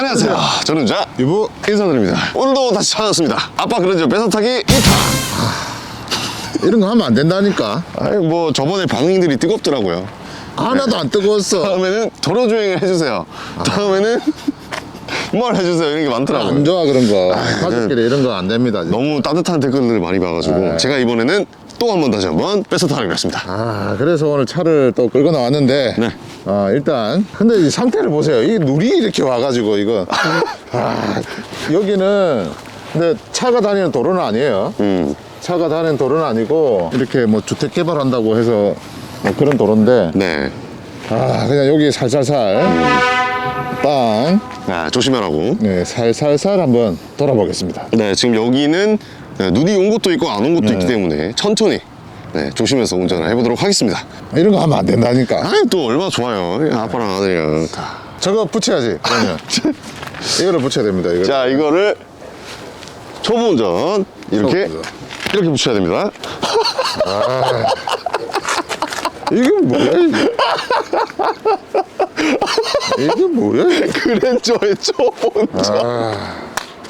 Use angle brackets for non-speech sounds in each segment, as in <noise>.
안녕하세요. 저는 자 유부 인사드립니다. 오늘도 다시 찾아왔습니다. 아빠 그런 줄 뺏어타기 2타. 이런 거 하면 안 된다니까. 아니 뭐 저번에 반응들이 뜨겁더라고요. 하나도 안 뜨거웠어. 다음에는 도로 주행을 해주세요. 다음에는 뭘 해주세요. 이런 게 많더라고요. 안 좋아 그런 거. 가족끼리 이런 거 안 됩니다. 너무 따뜻한 댓글들을 많이 봐가지고 네. 제가 이번에는 또 한 번 다시 한번 뺏어타기로 했습니다. 아 그래서 오늘 차를 또 끌고 나왔는데 네. 아 일단 근데 이 상태를 보세요 이 물이 이렇게 와가지고 이거 <laughs> 아 여기는 근데 차가 다니는 도로는 아니에요 음, 차가 다니는 도로는 아니고 이렇게 뭐 주택 개발한다고 해서 뭐 그런 도로인데 네. 아 그냥 여기 살살살 빵 아, 조심하라고. 네, 살살살 한번 돌아보겠습니다 네, 지금 여기는 네, 눈이 온 곳도 있고 안온 곳도 네. 있기 때문에 천천히 네, 조심해서 운전을 해보도록 하겠습니다. 이런 거 하면 안 된다니까 아, 또 얼마나 좋아요. 아빠랑 아들이랑 다. 저거 붙여야지 그러면 <laughs> 이거를 붙여야 됩니다 이거 자, 이거를 초보 운전 이렇게 초보 운전. 이렇게 붙여야 됩니다. 이게 뭐야 이게 이게 뭐야 이게 그랜저의 초보 운전. 아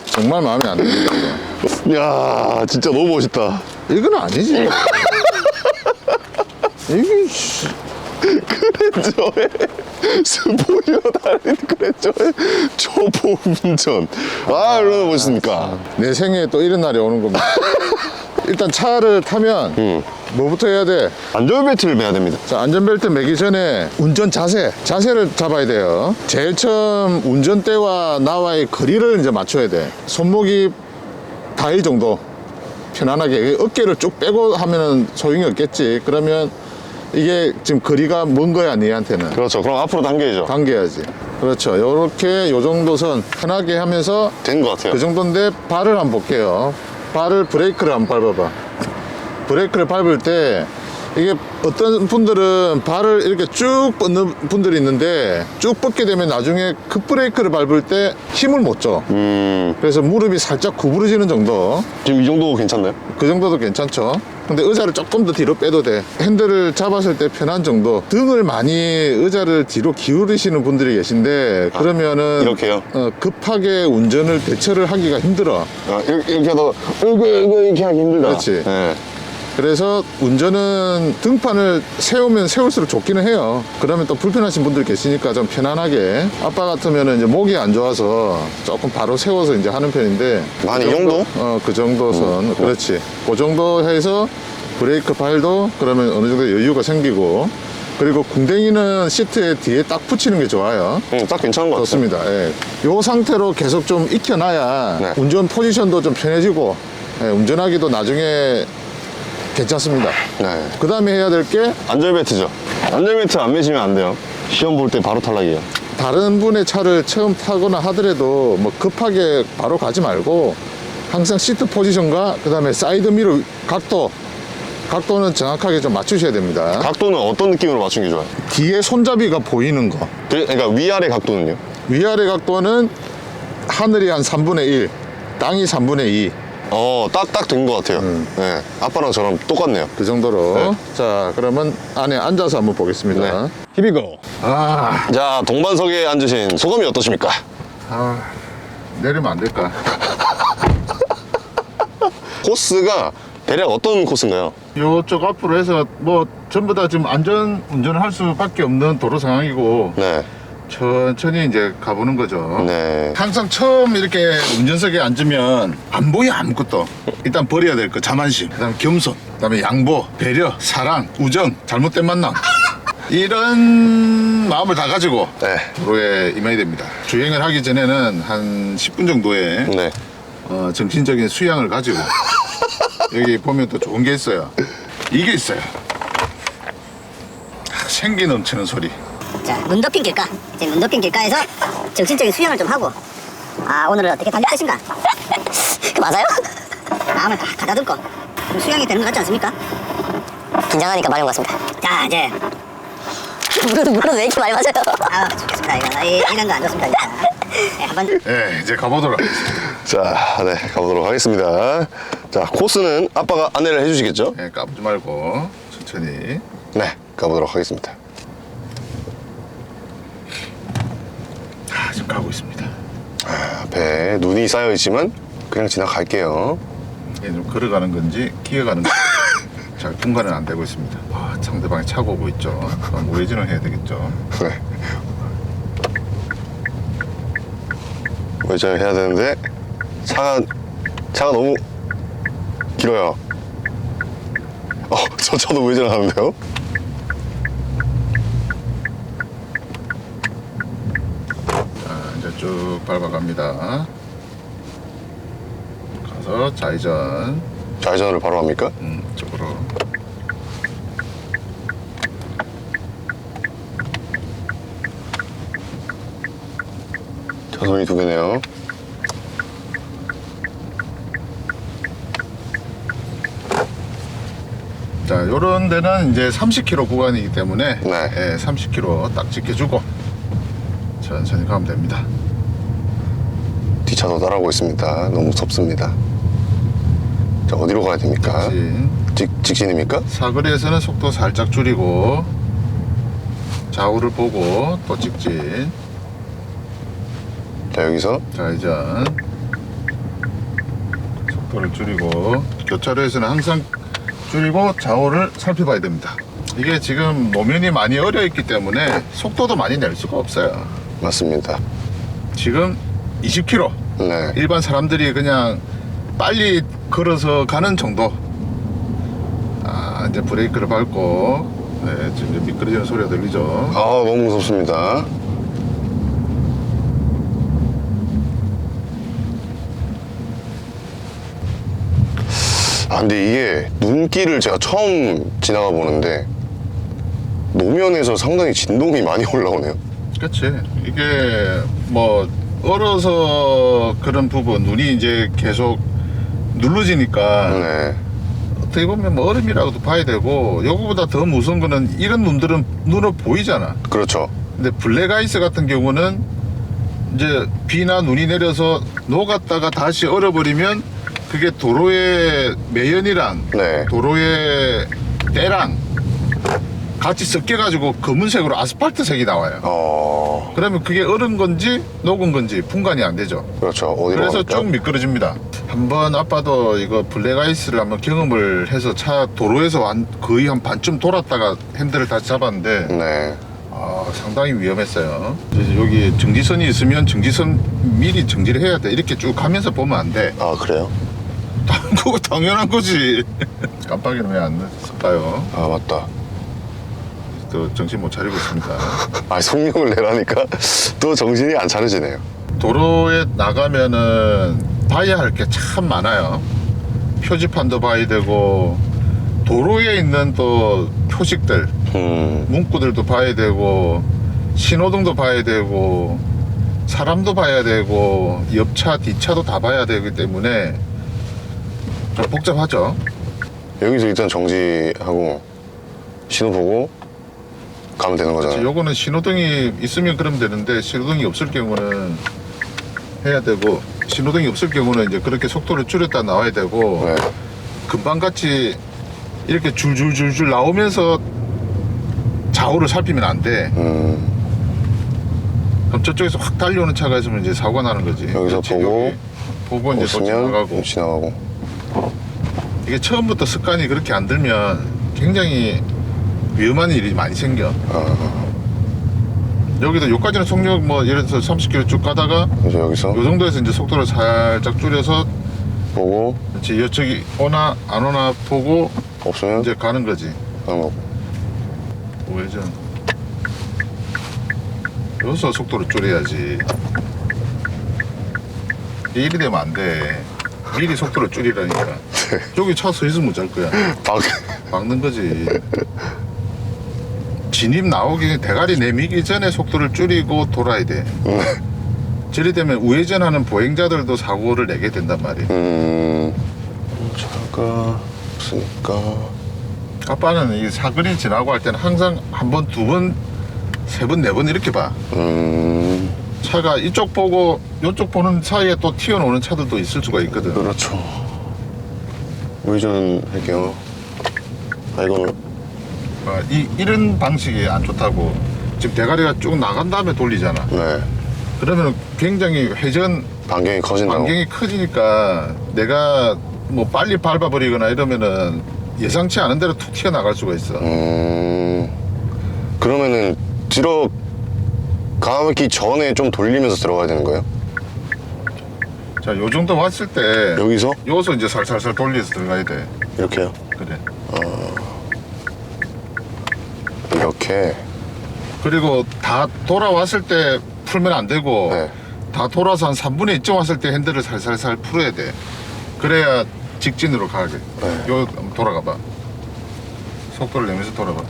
정말 마음에 안 듭니다 이거. 야, 진짜 너무 멋있다. 이건 아니지 <laughs> 이게 씨, 그랜저의 스포일러 달린 그랜저의 초보 운전. 아, 얼마나 멋있습니까? 내 생에 또 이런 날이 오는 겁니다 일단 차를 타면 음. 뭐부터 해야 돼? 안전벨트를 매야 됩니다. 자, 안전벨트 매기 전에 운전 자세, 자세를 잡아야 돼요. 제일 처음 운전대와 나와의 거리를 이제 맞춰야 돼. 손목이 닿을 정도. 편안하게. 어깨를 쭉 빼고 하면은 소용이 없겠지. 그러면 이게 지금 거리가 먼 거야, 니한테는. 그렇죠. 그럼 앞으로 당겨야죠. 당겨야지. 그렇죠. 요렇게 요 정도 선 편하게 하면서 된 것 같아요. 그 정도인데 발을 한번 볼게요. 발을 브레이크를 한번 밟아봐. 브레이크를 밟을 때 이게 어떤 분들은 발을 이렇게 쭉 뻗는 분들이 있는데 쭉 뻗게 되면 나중에 급브레이크를 밟을 때 힘을 못 줘. 음, 그래서 무릎이 살짝 구부러지는 정도. 지금 이 정도 괜찮나요? 그 정도도 괜찮죠. 근데 의자를 조금 더 뒤로 빼도 돼. 핸들을 잡았을 때 편한 정도. 등을 많이 의자를 뒤로 기울이시는 분들이 계신데 그러면은 이렇게요? 어, 급하게 운전을 대처를 하기가 힘들어. 아, 이렇게, 이렇게 하다가, 으이구, 으이구, 이렇게 하기 힘들다. 그렇지. 네. 그래서 운전은 등판을 세우면 세울수록 좋기는 해요. 그러면 또 불편하신 분들 계시니까 좀 편안하게. 아빠 같으면은 이제 목이 안 좋아서 조금 바로 세워서 이제 하는 편인데. 한그이 정도? 어, 그 정도 선. 그렇지. 그 정도 해서 브레이크 발도 그러면 어느 정도 여유가 생기고. 그리고 궁뎅이는 시트에 뒤에 딱 붙이는 게 좋아요. 응, 딱 괜찮은 것 같아요. 좋습니다. 예. 요 상태로 계속 좀 익혀놔야 네. 운전 포지션도 좀 편해지고 예, 운전하기도 나중에 괜찮습니다. 네. 그 다음에 해야 될 게 안전벨트죠. 안전벨트 안 매시면 안 돼요. 시험 볼 때 바로 탈락이에요. 다른 분의 차를 처음 타거나 하더라도 뭐 급하게 바로 가지 말고 항상 시트 포지션과 그 다음에 사이드 미러 각도 각도는 정확하게 좀 맞추셔야 됩니다. 각도는 어떤 느낌으로 맞춘 게 좋아요? 뒤에 손잡이가 보이는 거 그- 그러니까 위아래 각도는요? 위아래 각도는 하늘이 한 3분의 1 땅이 3분의 2 어, 딱, 딱 된 것 같아요. 음. 네. 아빠랑 저랑 똑같네요. 그 정도로 네. 자 그러면 안에 앉아서 한번 보겠습니다 네. 히비고. 아, 자, 동반석에 앉으신 소감이 어떠십니까? 아 내리면 안 될까 <laughs> 코스가 대략 어떤 코스인가요? 요쪽 앞으로 해서 뭐 전부 다 지금 안전 운전을 할 수밖에 없는 도로 상황이고 네. 천천히 이제 가보는 거죠. 네. 항상 처음 이렇게 운전석에 앉으면 안 보여 아무것도. 일단 버려야 될 거 자만심. 그다음 겸손. 그다음에 양보 배려 사랑 우정 잘못된 만남. 이런 마음을 다 가지고 네. 도로에 임해야 됩니다. 주행을 하기 전에는 한 10분 정도의 네. 어, 정신적인 수양을 가지고 여기 보면 또 좋은 게 있어요. 이게 있어요. 아, 생기 넘치는 소리 자, 문도핀 길가. 지금 문도핀 길가에서 정신적인 수양을 좀 하고. 아, 오늘은 어떻게 달릴 것인가? 그 맞아요? <laughs> 마음을 다 가다듬고. 좀 수양이 되는 것 같지 않습니까? 긴장하니까 말인 것 같습니다. 자, 이제. 물어도 물어도 왜 이렇게 많이 맞아요? <laughs> 아, 좋겠습니다. 이거. 이, 이런 거 안 좋습니다. 진짜. 네, 한번 네 이제 가보도록 하겠습니다 자, 네. 가보도록 하겠습니다. 자, 코스는 아빠가 안내를 해주시겠죠? 네, 까부지 말고 천천히 네. 가보도록 하겠습니다. 아, 지금 가고 있습니다 앞에 눈이 쌓여 있지만 그냥 지나갈게요. 이게 좀 걸어가는 건지 기어가는 건지 <laughs> 잘 분간은 안 되고 있습니다. 아, 상대방이 차고 오고 있죠. 그럼 우회전을 해야 되겠죠. 네. 외전을 해야 되는데 차가 차가 너무 길어요. 어, 저 차도 우회전을 하는데요? 자, 이제 쭉 밟아갑니다. 가서 좌회전, 좌회전을 바로 합니까? 음, 쪽으로. 차선이 두 개네요. 자, 요런 데는 이제 30km 구간이기 때문에 네. 예, 30km 딱 지켜주고 천천히 가면 됩니다. 뒷차도 따라오고 있습니다. 너무 무섭습니다. 자, 어디로 가야 됩니까? 직진. 직, 직진입니까? 사거리에서는 속도 살짝 줄이고 좌우를 보고 또 직진 자, 여기서 좌회전 속도를 줄이고 교차로에서는 항상 줄이고 좌우를 살펴봐야 됩니다 이게 지금 노면이 많이 어려 있기 때문에 속도도 많이 낼 수가 없어요 맞습니다. 지금 20km 네. 일반 사람들이 그냥 빨리 걸어서 가는 정도 아 이제 브레이크를 밟고 네 지금 미끄러지는 소리가 들리죠 아, 너무 무섭습니다. 아, 근데 이게 눈길을 제가 처음 지나가 보는데 노면에서 상당히 진동이 많이 <laughs> 올라오네요. 그렇지. 이게 뭐 얼어서 그런 부분 눈이 이제 계속 눌러지니까 네. 어떻게 보면 뭐 얼음이라고도 봐야 되고 요거보다 더 무서운 거는 이런 눈들은 눈으로 보이잖아. 그렇죠. 근데 블랙 아이스 같은 경우는 이제 비나 눈이 내려서 녹았다가 다시 얼어버리면 그게 도로의 매연이랑 네. 도로의 때랑 같이 섞여가지고 검은색으로 아스팔트색이 나와요. 어, 그러면 그게 얼은 건지 녹은 건지 분간이 안 되죠. 그렇죠. 어디로 그래서? 쭉 미끄러집니다. 한번 아빠도 이거 블랙아이스를 한번 경험을 해서 차 도로에서 한- 거의 한 반쯤 돌았다가 핸들을 다시 잡았는데 네. 아, 상당히 위험했어요. 여기 정지선이 있으면 정지선 미리 정지를 해야 돼. 이렇게 쭉 가면서 보면 안 돼. 아, 그래요? 그거 <laughs> 당연한 거지. <laughs> 깜빡이는 왜안 넣었을까요? 아, 맞다. 또 정신 못 차리고 있습니다. <laughs> 아, 성명을 내라니까 또 정신이 안 차려지네요. 도로에 나가면은 봐야 할 게 참 많아요. 표지판도 봐야 되고 도로에 있는 또 표식들, 음, 문구들도 봐야 되고 신호등도 봐야 되고 사람도 봐야 되고 옆차, 뒷차도 다 봐야 되기 때문에 좀 복잡하죠. 여기서 일단 정지하고 신호 보고 가면 되는 거잖아요. 요거는 신호등이 있으면 그러면 되는데 신호등이 없을 경우는 해야 되고 신호등이 없을 경우는 이제 그렇게 속도를 줄였다 나와야 되고 네. 금방 같이 이렇게 줄줄줄줄 나오면서 좌우를 살피면 안 돼. 음, 그럼 저쪽에서 확 달려오는 차가 있으면 이제 사고가 나는 거지. 여기서 그렇지, 보고 여기 보고 이제 또 지나가고 없으면 지나가고. 이게 처음부터 습관이 그렇게 안 들면 굉장히 위험한 일이 많이 생겨. 아, 여기도 여기까지는 속력 뭐 예를 들어서 30km 쭉 가다가 이제 여기서 요 정도에서 이제 속도를 살짝 줄여서 보고 이제 이쪽이 오나 안 오나 보고 없으면 이제 가는 거지. 거고. 우회전. 여기서 속도를 줄여야지. 이리 되면 안 돼. 미리 속도를 줄이라니까. 저기 차 서 있으면 못잘 거야. <laughs> 박, 막는 거지. 진입 나오기 대가리 내미기 전에 속도를 줄이고 돌아야 돼. 저리 되면 우회전하는 보행자들도 사고를 내게 된단 말이야. 음, 차가 없으니까. 아빠는 이 사거리 지나고 할 때는 항상 한 번, 두 번, 세 번, 네 번 이렇게 봐. 음, 차가 이쪽 보고 이쪽 보는 사이에 또 튀어나오는 차들도 있을 수가 있거든. 그렇죠. 우회전 할게요. 아, 이거 는 아, 이, 이런 방식이 안 좋다고. 지금 대가리가 쭉 나간 다음에 돌리잖아. 네. 그러면 굉장히 회전 반경이 커진다고. 반경이 커지니까 내가 뭐 빨리 밟아버리거나 이러면은 예상치 않은 대로 툭 튀어나갈 수가 있어. 음. 그러면은 들어 가기 전에 좀 돌리면서 들어가야 되는 거예요? 자, 요 정도 왔을 때 여기서 여기서 이제 살살살 돌려서 들어가야 돼. 이렇게요. 그래. 이렇게. 그리고 다 돌아왔을 때 풀면 안 되고 네. 다 돌아서 한 3분의 2쯤 왔을 때 핸들을 살살살 풀어야 돼. 그래야 직진으로 가게. 네. 요 한번 돌아가 봐. 속도를 내면서 돌아봐.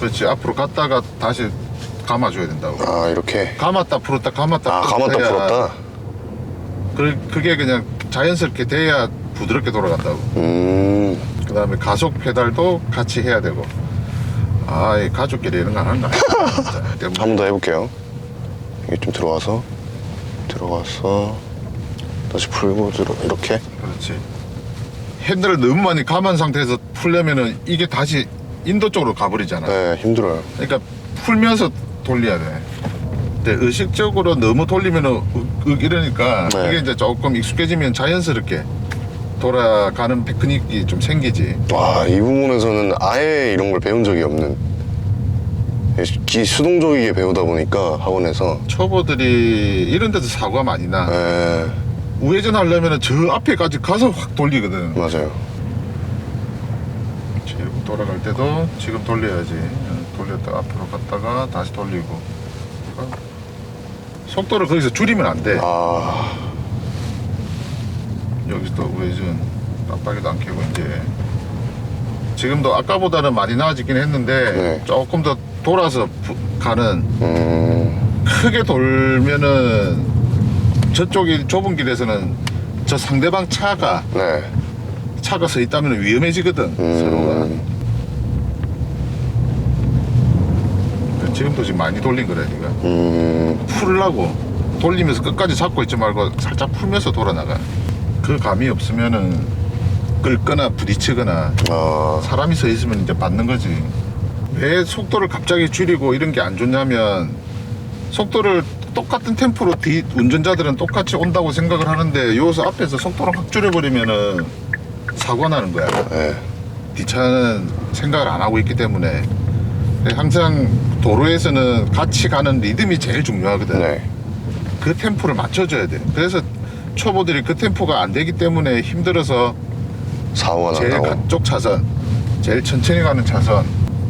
그렇지. 앞으로 갔다가 다시 감아줘야 된다고. 아 이렇게. 감았다 풀었다 감았다 아 감았다 풀었다 해야 풀었다. 그, 그게 그냥 자연스럽게 돼야 부드럽게 돌아간다고. 음. 그 다음에 가속 페달도 같이 해야 되고. 아, 이 가족끼리 이런 거 안 한다. 한 번 더 해볼게요. 이게 좀 들어와서 들어가서 다시 풀고 들어 이렇게. 그렇지. 핸들을 너무 많이 감은 상태에서 풀려면은 이게 다시 인도 쪽으로 가버리잖아. 네 힘들어요. 그러니까 풀면서 돌려야 돼. 근데 의식적으로 너무 돌리면은 윽, 윽 이러니까 네. 이게 이제 조금 익숙해지면 자연스럽게 돌아가는 테크닉이 좀 생기지. 와 이 부분에서는 아예 이런 걸 배운 적이 없는. 기 수동적이게 배우다 보니까 학원에서. 초보들이 이런 데서 사고가 많이 나. 네 우회전 하려면 저 앞에까지 가서 확 돌리거든. 맞아요. 지금 돌아갈 때도 지금 돌려야지. 어, 돌렸다 앞으로 갔다가 다시 돌리고. 어? 속도를 거기서 줄이면 안 돼. 아 여기서 또 우회전 깜빡이도 안 켜고 이제 지금도 아까보다는 많이 나아지긴 했는데 네. 조금 더 돌아서 부- 가는 음. 크게 돌면은 저쪽이 좁은 길에서는 저 상대방 차가 네. 차가 서 있다면 위험해지거든 서로가 음. 지금도 지금 많이 돌린 거래 니가 음. 풀라고 돌리면서 끝까지 잡고 있지 말고 살짝 풀면서 돌아 나가 그 감이 없으면은 끌거나 부딪히거나 아. 사람이 서 있으면 이제 받는 거지 왜 속도를 갑자기 줄이고 이런 게 안 좋냐면 속도를 똑같은 템포로 뒤 운전자들은 똑같이 온다고 생각을 하는데 여기서 앞에서 속도를 확 줄여버리면은 사고 나는 거야 네. 뒷차는 생각을 안 하고 있기 때문에 항상 도로에서는 같이 가는 리듬이 제일 중요하거든 네. 그 템포를 맞춰줘야 돼 그래서 초보들이 그 템포가 안 되기 때문에 힘들어서 사고가 제일 난다고. 가쪽 차선 제일 천천히 가는 차선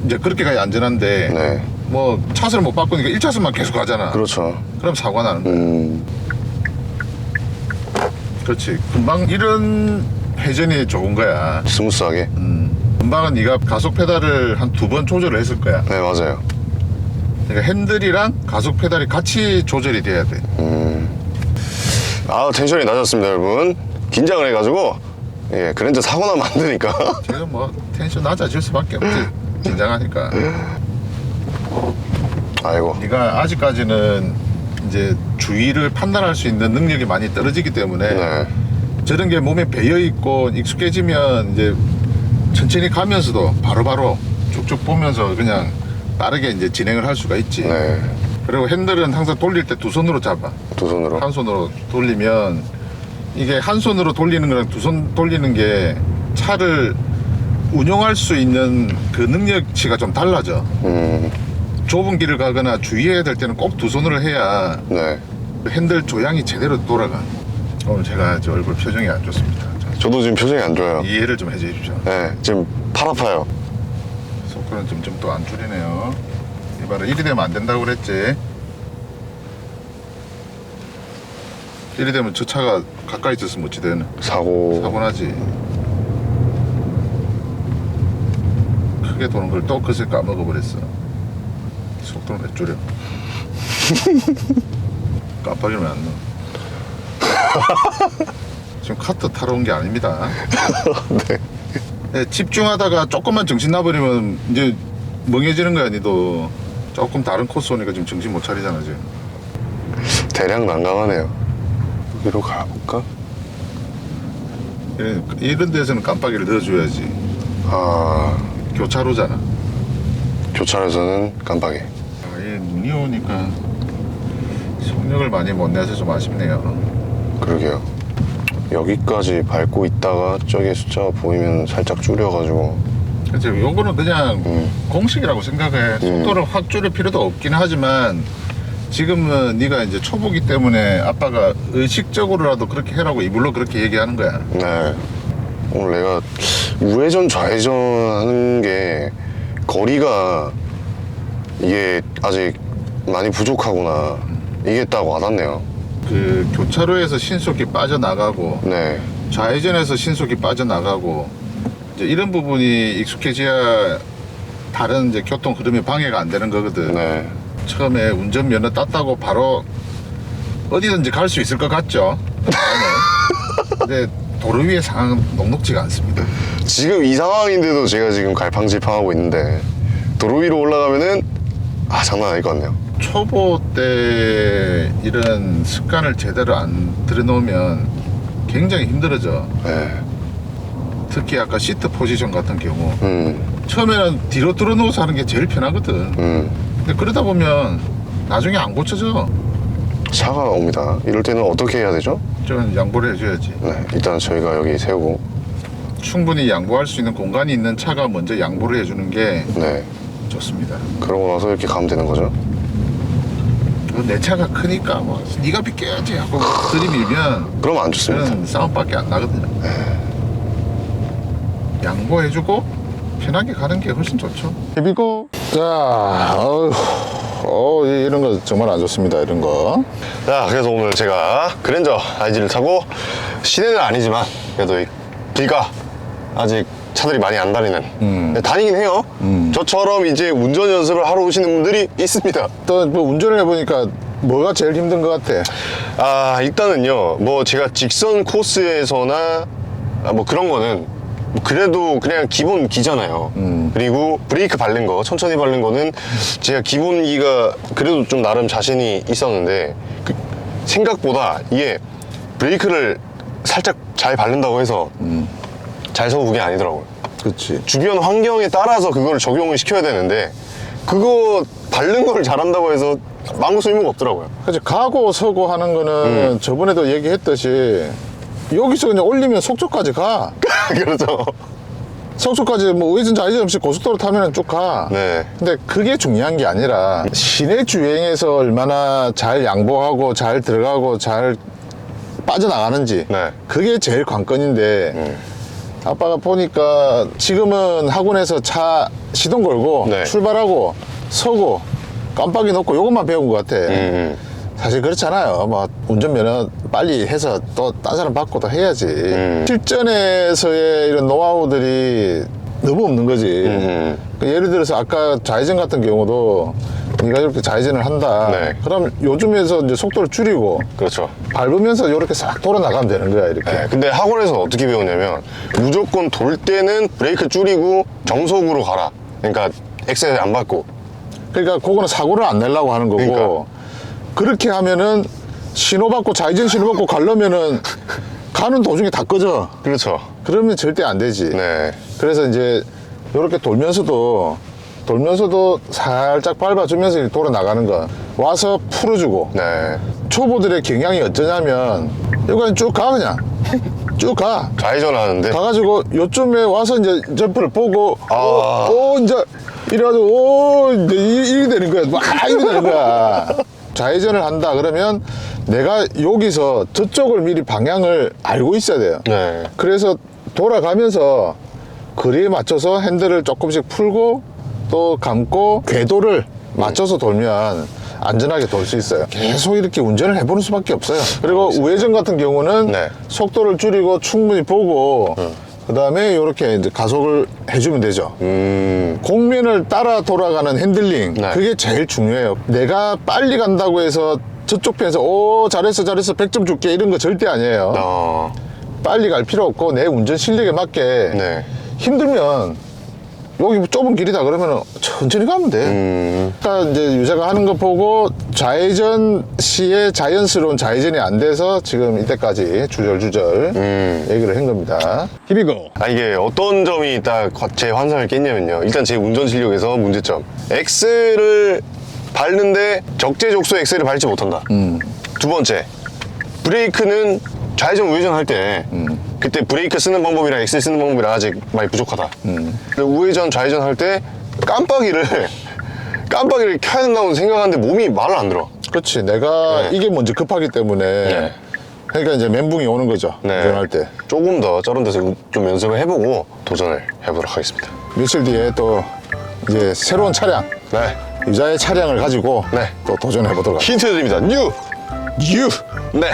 이제 그렇게 가야 안전한데 네. 뭐 차선을 못 바꾸니까 1차선만 계속 가잖아 그렇죠. 그럼 사고가 나는 거야 음. 그렇지 금방 이런 회전이 좋은 거야 스무스하게. 음. 금방은 네가 가속 페달을 한 두 번 조절을 했을 거야 네 맞아요. 그러니까 핸들이랑 가속 페달이 같이 조절이 돼야 돼 음. 아 텐션이 낮았습니다 여러분. 긴장을 해가지고 예 그랜저 사고 나면 안 되니까. <laughs> 지금 뭐 텐션 낮아질 수밖에 없지 긴장하니까 아이고. 네가 아직까지는 이제 주위를 판단할 수 있는 능력이 많이 떨어지기 때문에 네. 저런 게 몸에 배어 있고 익숙해지면 이제 천천히 가면서도 바로바로 쭉쭉 보면서 그냥 빠르게 이제 진행을 할 수가 있지. 네. 그리고 핸들은 항상 돌릴 때 두 손으로 잡아. 두 손으로. 한 손으로 돌리면 이게 한 손으로 돌리는 거랑 두 손 돌리는 게 차를 운용할 수 있는 그 능력치가 좀 달라져. 음. 좁은 길을 가거나 주의해야 될 때는 꼭 두 손으로 해야 네. 핸들 조향이 제대로 돌아가. 오늘 제가 저 얼굴 표정이 안 좋습니다. 자, 저도 지금 표정이 안 좋아요. 이해를 좀 해주십시오. 네. 지금 팔 아파요. 속도는 점점 또 안 줄이네요. 이봐라, 이리 되면 안 된다고 그랬지. 이리 되면 저 차가 가까이 있었으면 어찌 되는 사고. 사고 나지. 크게 도는 걸 또 그새 까먹어버렸어. 속도를 몇 줄여? 깜빡이를 왜안 넣어? 지금 카트 타러 온 게 아닙니다. <laughs> 네. 네, 집중하다가 조금만 정신 나버리면 이제 멍해지는 거야, 니도. 조금 다른 코스 오니까 지금 정신 못 차리잖아, 지금. 대략 난감하네요. 여기로 가볼까? 예, 이런 데서는 깜빡이를 넣어줘야지. 아 교차로잖아. 교차로에서는 깜빡이. 아, 이 눈이 오니까 속력을 많이 못 내서 좀 아쉽네요. 그러게요. 여기까지 밟고 있다가 저기 숫자 보이면 살짝 줄여가지고 그치, 요거는 그냥 음. 공식이라고 생각해. 속도를 확 줄일 필요도 없긴 하지만 지금은 네가 이제 초보기 때문에 아빠가 의식적으로라도 그렇게 해라고 이불로 그렇게 얘기하는 거야. 네. 오늘 내가 우회전 좌회전 하는 게 거리가 이게 아직 많이 부족하구나. 이게 딱 와닿네요. 그 교차로에서 신속히 빠져나가고 네. 좌회전에서 신속히 빠져나가고 이제 이런 부분이 익숙해져야 다른 이제 교통 흐름이 방해가 안 되는 거거든. 네. 처음에 운전면허 땄다고 바로 어디든지 갈 수 있을 것 같죠? 근데 도로 위의 상황은 녹록지가 않습니다. 지금 이 상황인데도 제가 지금 갈팡질팡하고 있는데 도로 위로 올라가면은 아 장난 아닐 것 같네요. 초보 때 이런 습관을 제대로 안 들여놓으면 굉장히 힘들어져. 네. 특히 아까 시트 포지션 같은 경우 음. 처음에는 뒤로 들어놓아서 하는 게 제일 편하거든. 음. 근데 그러다 보면 나중에 안 고쳐져. 차가 옵니다. 이럴 때는 어떻게 해야 되죠? 좀 양보를 해줘야지. 네. 일단 저희가 여기 세우고 충분히 양보할 수 있는 공간이 있는 차가 먼저 양보를 해주는 게 네. 좋습니다. 그러고 나서 이렇게 가면 되는 거죠. 그내 차가 크니까 뭐 네가 비껴야지 하고 들이밀면 그러면 안 좋습니다. 그런 싸움밖에 안 나거든요. 양보해주고 편하게 가는 게 훨씬 좋죠. 비비고. 자 어휴. 어, 이- 이런 거 정말 안 좋습니다 이런 거. 자, 그래서 오늘 제가 그랜저 IG를 타고 시내는 아니지만 그래도 이 길가 아직 차들이 많이 안 다니는 네, 다니긴 해요. 저처럼 이제 운전 연습을 하러 오시는 분들이 있습니다. 또뭐 운전을 해보니까 뭐가 제일 힘든 것 같아? 아 일단은요. 뭐 제가 직선 코스에서나 아, 뭐 그런 거는 뭐 그래도 그냥 기본 기잖아요. 그리고 브레이크 밟는 거 천천히 밟는 거는 제가 기본기가 그래도 좀 나름 자신이 있었는데 그 생각보다 이게 브레이크를 살짝 잘 밟는다고 해서 잘 서고 그게 아니더라고요. 그렇지 주변 환경에 따라서 그걸 적용을 시켜야 되는데 그거 밟는 걸 잘한다고 해서 아무 쓸모가 없더라고요. 그치. 가고 서고 하는 거는 저번에도 얘기했듯이 여기서 그냥 올리면 속초까지 가 <laughs> 그렇죠 속초까지 뭐 우회전 좌회전 없이 고속도로 타면 쭉 가. 네. 근데 그게 중요한 게 아니라 시내 주행에서 얼마나 잘 양보하고 잘 들어가고 잘 빠져나가는지 네. 그게 제일 관건인데 아빠가 보니까 지금은 학원에서 차 시동 걸고 네. 출발하고 서고 깜빡이 놓고 요것만 배운 것 같아. 음, 사실 그렇잖아요. 뭐 운전면허 빨리 해서 또 딴 사람 받고 또 해야지. 음. 실전에서의 이런 노하우들이 너무 없는 거지. 음. 그 예를 들어서 아까 좌회전 같은 경우도 네가 이렇게 좌회전을 한다. 네. 그럼 요즘에서 이제 속도를 줄이고 그렇죠. 밟으면서 이렇게 싹 돌아 나가면 되는 거야 이렇게. 네, 근데 학원에서 어떻게 배웠냐면 무조건 돌 때는 브레이크 줄이고 정속으로 가라. 그러니까 엑셀 안 밟고. 그러니까 그거는 사고를 안 내려고 하는 거고 그러니까. 그렇게 하면은 신호 받고 좌회전 신호 받고 가려면은 가는 도중에 다 꺼져. 그렇죠. 그러면 절대 안 되지. 네. 그래서 이제 이렇게 돌면서도 돌면서도 살짝 밟아주면서 돌아 나가는 거 와서 풀어주고 네. 초보들의 경향이 어쩌냐면 여기까지 쭉가 그냥 쭉 가. 좌회전 하는데. 가가지고 요쯤에 와서 이제 점프를 보고 아. 오, 오 이제 이래가지고 오 이제 이- 이게 되는 거야 막 이게 되는 거야 좌회전을 한다 그러면 내가 여기서 저쪽을 미리 방향을 알고 있어야 돼요 네. 그래서 돌아가면서 거리에 맞춰서 핸들을 조금씩 풀고 또 감고 궤도를 맞춰서 돌면 안전하게 돌 수 있어요. 계속 이렇게 운전을 해보는 수밖에 없어요. 그리고 우회전 같은 경우는 네. 속도를 줄이고 충분히 보고 그 다음에 이렇게 이제 가속을 해주면 되죠. 음. 공면을 따라 돌아가는 핸들링 네. 그게 제일 중요해요. 내가 빨리 간다고 해서 저쪽 편에서 오 잘했어 잘했어 100점 줄게 이런 거 절대 아니에요. 어. 빨리 갈 필요 없고 내 운전 실력에 맞게 네. 힘들면 여기 좁은 길이다 그러면 천천히 가면 돼. 음. 아까 이제 유자가 하는 거 보고 좌회전 시에 자연스러운 좌회전이 안 돼서 지금 이때까지 주절주절 음. 얘기를 한 겁니다. 히비고. 아 이게 어떤 점이 딱 제 환상을 깼냐면요. 일단 제 운전 실력에서 문제점. 엑셀을 밟는데 적재적소 엑셀을 밟지 못한다. 두 번째, 브레이크는 좌회전 우회전 할때 그때 브레이크 쓰는 방법이랑 엑셀 쓰는 방법이랑 아직 많이 부족하다. 근데 우회전 좌회전 할 때 깜빡이를 <laughs> 깜빡이를 켜야 된다고 생각하는데 몸이 말을 안 들어. 그렇지. 내가 네. 이게 먼저 급하기 때문에. 네. 그러니까 이제 멘붕이 오는 거죠. 운전할 때. 조금 더 저런 데서 좀 연습을 해보고 도전을 해보도록 하겠습니다. 며칠 뒤에 또 이제 새로운 차량, 네. 유자의 차량을 가지고 네. 또 도전해 보도록 하겠습니다. 힌트 드립니다. 뉴! 뉴! 네.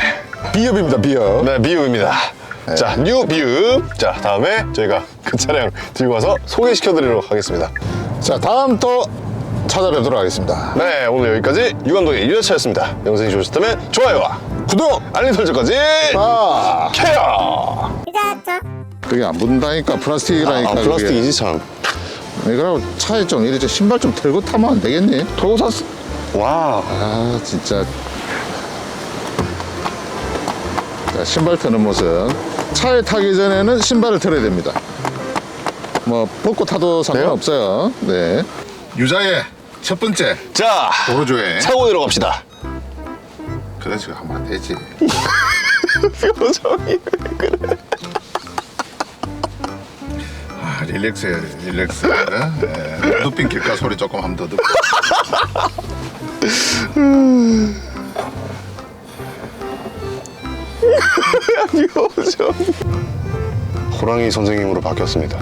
비읍입니다, 비읍. 네, 비읍입니다. 자, 뉴 비읍. 자, 다음에 저희가 그 차량 들고 와서 소개시켜 드리도록 하겠습니다. 자, 다음 또 찾아뵙도록 하겠습니다. 네, 오늘 여기까지 유감독의 유자차였습니다. 영상이 좋으셨다면 좋아요와 구독, 알림 설정까지 아, 케어! 그게 안 붙는다니까 플라스틱이라니까 아, 그게. 플라스틱이지 참. 그러고 차에 좀 이렇게 신발 좀 털고 타면 안 되겠니? 샀어. 와. 아 진짜 자, 신발 트는 모습 차에 타기 전에는 신발을 털어야 됩니다. 뭐 벗고 타도 상관없어요. 네. 유자의 첫 번째 자, 도로조회 사고 들어갑시다. 그래서 하면 안 되지. 표정이. <laughs> 아, 릴렉스 해야 돼 릴렉스. 네. 높인 길가 소리 조금 한번 더 듣고 <laughs> 표정. 호랑이 선생님으로 바뀌었습니다.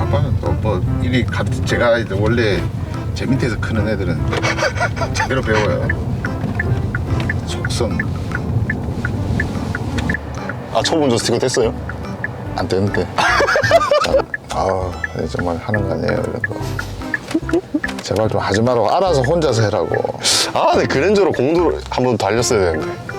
아빠는 또뭐 일이 가, 제가 이제 원래 제 밑에서 크는 애들은 제대로 배워요 속성 아, 처음 운전 스티커 뗐어요? 안 되는데. <laughs> 아, 정말 하는 거 아니에요, 이런 거. 제발 좀 하지 말고 알아서 혼자서 해라고. 아, 네, 그랜저로 공도로 한번 달렸어야 되는데.